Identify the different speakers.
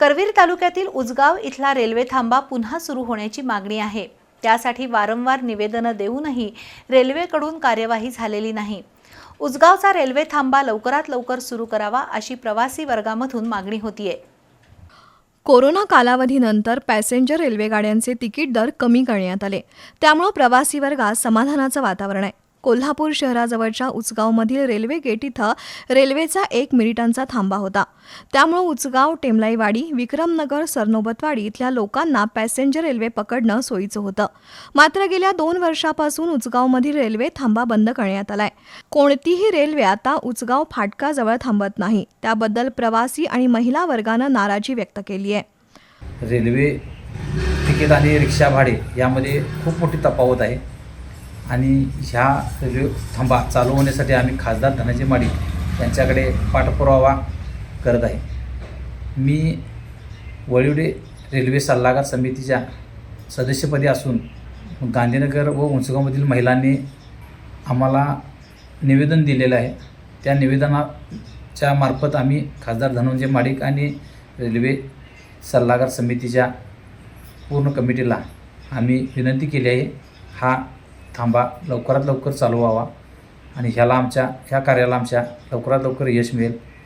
Speaker 1: करवीर तालुक्यातील उजगाव इथला रेल्वे थांबा पुन्हा सुरू होण्याची मागणी आहे. त्यासाठी वारंवार निवेदनं देऊनही रेल्वेकडून कार्यवाही झालेली नाही. उजगावचा रेल्वे थांबा लवकरात लवकर सुरू करावा अशी प्रवासी वर्गामधून मागणी होतीये.
Speaker 2: कोरोना कालावधीनंतर पॅसेंजर रेल्वेगाड्यांचे तिकीट दर कमी करण्यात आले. त्यामुळं प्रवासी वर्गात समाधानाचं वातावरण आहे. कोल्हापूर शहराजवळच्या उचगावमधील रेल्वे गेट इथं रेल्वेचा एक मिनिटांचा थांबा होता. त्यामुळं उचगाव टेमलाईवाडी विक्रमनगर सरनोबतवाडी इथल्या लोकांना पॅसेंजर रेल्वे पकडणं सोयीचं होतं. मात्र गेल्या दोन वर्षापासून उचगावमधील रेल्वे थांबा बंद करण्यात आलाय. कोणतीही रेल्वे आता उचगाव फाटकाजवळ थांबत नाही. त्याबद्दल प्रवासी आणि महिला वर्गानं नाराजी व्यक्त केली आहे.
Speaker 3: रेल्वे तिकीट आणि रिक्षा भाडे यामध्ये खूप मोठी तफावत आहे. आणि ह्या रेल्वे थांबा चालू होण्यासाठी आम्ही खासदार धनंजय माडिक यांच्याकडे पाठपुरावा करत आहे. मी वळिवडे रेल्वे सल्लागार समितीच्या सदस्यपदी असून गांधीनगर व उंचगावमधील महिलांनी आम्हाला निवेदन दिलेलं आहे. त्या निवेदनाच्या मार्फत आम्ही खासदार धनंजय माडिक आणि रेल्वे सल्लागार समितीच्या पूर्ण कमिटीला आम्ही विनंती केली आहे. हा थांबा लवकरात लवकर चालू व्हावा. आणि ह्याला आमच्या ह्या कार्याला आमच्या लवकरात लवकर यश मिळेल.